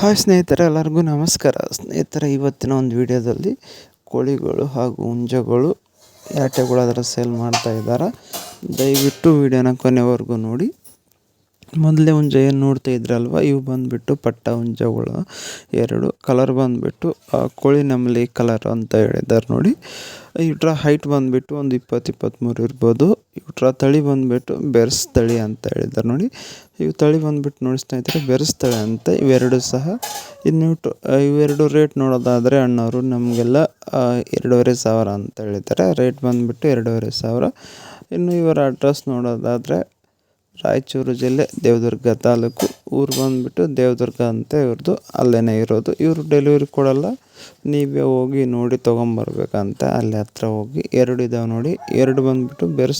Hi ಸ್ನೇಹಿತರೆ, ಎಲ್ಲರಿಗೂ ನಮಸ್ಕಾರ. ಸ್ನೇಹಿತರೆ, ಇವತ್ತಿನ ಒಂದು ವಿಡಿಯೋದಲ್ಲಿ ಕೋಳಿಗಳು ಹಾಗೂ ಹುಂಜಗಳು ಯಾಟೆಗಳು ಅದರ ಸೇಲ್ ಮಾಡ್ತಾ ಇದ್ದಾರೆ, ದಯವಿಟ್ಟು ವಿಡಿಯೋನ ಕೊನೆವರೆಗೂ ನೋಡಿ. ಮೊದಲೇ ಹುಂಜ ಏನು ನೋಡ್ತಾ ಇದ್ರಲ್ವ? ಇವು ಬಂದುಬಿಟ್ಟು ಪಟ್ಟ ಹುಂಜಗಳು. ಎರಡು. ಕಲರ್ ಬಂದುಬಿಟ್ಟು ಕೋಳಿ ನಮ್ಮಲ್ಲಿ ಕಲರ್ ಅಂತ ಹೇಳಿದ್ದಾರೆ ನೋಡಿ. ಇವ್ರ ಹೈಟ್ ಬಂದುಬಿಟ್ಟು ಒಂದು ಇಪ್ಪತ್ತು ಇಪ್ಪತ್ತ್ಮೂರು ಇರ್ಬೋದು. ಇವ್ರ ತಳಿ ಬಂದುಬಿಟ್ಟು ಬೆರ್ಸ್ ತಳಿ ಅಂತ ಹೇಳಿದ್ದಾರೆ ನೋಡಿ. ಇವು ತಳಿ ಬಂದುಬಿಟ್ಟು ನೋಡಿ ಸ್ನೇಹಿತರೆ ಬೆರ್ಸ್ ತಳಿ ಅಂತ. ಇವೆರಡು ಸಹ. ಇನ್ನು ಇವೆರಡು ರೇಟ್ ನೋಡೋದಾದರೆ ಅಣ್ಣವರು ನಮಗೆಲ್ಲ ಎರಡೂವರೆ ಸಾವಿರ ಅಂತ ಹೇಳಿದ್ದಾರೆ ರೇಟ್ ಬಂದುಬಿಟ್ಟು ಎರಡೂವರೆ ಸಾವಿರ. ಇನ್ನು ಇವರ ಅಡ್ರೆಸ್ ನೋಡೋದಾದರೆ ರಾಯಚೂರು ಜಿಲ್ಲೆ ದೇವದುರ್ಗ ತಾಲೂಕು. ಊರು ಬಂದುಬಿಟ್ಟು ದೇವದುರ್ಗ ಅಂತ ಇವ್ರದ್ದು ಅಲ್ಲೇ ಇರೋದು. ಇವರು ಡೆಲಿವರಿ ಕೊಡಲ್ಲ. ನೀವೇ ಹೋಗಿ ನೋಡಿ ತೊಗೊಂಬರ್ಬೇಕಂತ ಅಲ್ಲಿ ಹತ್ರ ಹೋಗಿ. ಎರಡು ಇದಾವೆ ನೋಡಿ. ಎರಡು ಬಂದುಬಿಟ್ಟು ಬೇರೆ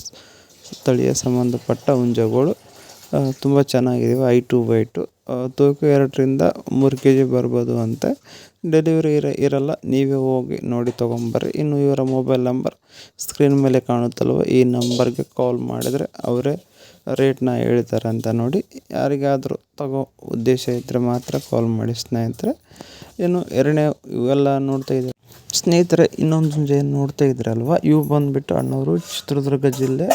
ಸ್ಥಳೀಯ ಸಂಬಂಧಪಟ್ಟ ಹುಂಜಗಳು. ತುಂಬ ಚೆನ್ನಾಗಿದ್ದಾವೆ ಐ ಟು ವೈಟು ತೂಕ ಎರಡರಿಂದ ಮೂರು ಕೆ ಜಿ ಬರ್ಬೋದು ಅಂತೆ. ಡೆಲಿವರಿ ಇರ, ಇರಲ್ಲ, ನೀವೇ ಹೋಗಿ ನೋಡಿ ತೊಗೊಂಬರ್ರಿ. ಇನ್ನು ಇವರ ಮೊಬೈಲ್ ನಂಬರ್ ಸ್ಕ್ರೀನ್ ಮೇಲೆ ಕಾಣುತ್ತಲ್ವ, ಈ ನಂಬರ್ಗೆ ಕಾಲ್ ಮಾಡಿದರೆ ಅವರೇ ರೇಟ್ನ ಹೇಳ್ತಾರೆ ಅಂತ ನೋಡಿ. ಯಾರಿಗಾದರೂ ತಗೋ ಉದ್ದೇಶ ಇದ್ದರೆ ಮಾತ್ರ ಕಾಲ್ ಮಾಡಿ. ಸ್ನೇಹಿತರೆ, ಇನ್ನು ಎರಡನೇ ಇವೆಲ್ಲ ನೋಡ್ತಾ ಇದ್ದಾರೆ ಸ್ನೇಹಿತರೆ, ಇನ್ನೊಂದು ಏನು ನೋಡ್ತಾ ಇದ್ರಲ್ವ, ಇವು ಬಂದುಬಿಟ್ಟು ಅಣ್ಣವರು ಚಿತ್ರದುರ್ಗ ಜಿಲ್ಲೆ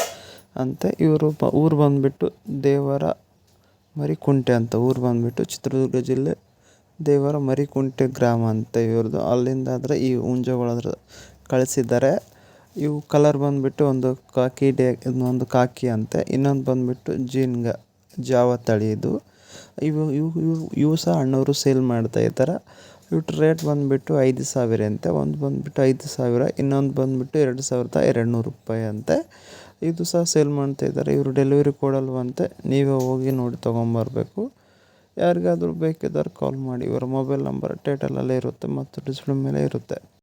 ಅಂತೆ ಇವರು ಬ ಊರು ಬಂದುಬಿಟ್ಟು ದೇವರ ಮರಿಕುಂಟೆ ಅಂತ ಊರು ಬಂದುಬಿಟ್ಟು ಚಿತ್ರದುರ್ಗ ಜಿಲ್ಲೆ ದೇವರ ಮರಿಕುಂಟೆ ಗ್ರಾಮ ಅಂತ ಇವ್ರದ್ದು. ಅಲ್ಲಿಂದ ಆದರೆ ಈ ಹುಂಜಗಳಾದ್ರೆ ಕಳಿಸಿದ್ದಾರೆ. ಇವು ಕಲರ್ ಬಂದುಬಿಟ್ಟು ಒಂದು ಕಾಕಿ ಡೇ ಒಂದು ಕಾಕಿ ಅಂತೆ. ಇನ್ನೊಂದು ಬಂದುಬಿಟ್ಟು ಜೀನ್ಗ, ಜಾವ ತಳಿ ಇದು. ಇವು ಇವು ಇವು ಇವು ಸಹ ಅಣ್ಣವರು ಸೇಲ್ ಮಾಡ್ತಾ ಇದ್ದಾರೆ. ಇವ್ರ ರೇಟ್ ಬಂದುಬಿಟ್ಟು ಐದು ಸಾವಿರ ಅಂತೆ. ಒಂದು ಬಂದುಬಿಟ್ಟು ಐದು ಸಾವಿರ, ಇನ್ನೊಂದು ಬಂದುಬಿಟ್ಟು ಎರಡು ಸಾವಿರದ ಎರಡು ನೂರು ರೂಪಾಯಿ ಅಂತೆ. ಇದು ಸಹ ಸೇಲ್ ಮಾಡ್ತಾ ಇದ್ದಾರೆ. ಇವರು ಡೆಲಿವರಿ ಕೊಡಲ್ವಂತೆ ನೀವೇ ಹೋಗಿ ನೋಡಿ ತೊಗೊಂಬರ್ಬೇಕು. ಯಾರಿಗಾದರೂ ಬೇಕಿದ್ದರೆ ಕಾಲ್ ಮಾಡಿ. ಇವರ ಮೊಬೈಲ್ ನಂಬರ್ ಟೈಟಲಲ್ಲೇ ಇರುತ್ತೆ ಮತ್ತು ಡಿಸ್ಪ್ಲೇ ಮೇಲೆ ಇರುತ್ತೆ.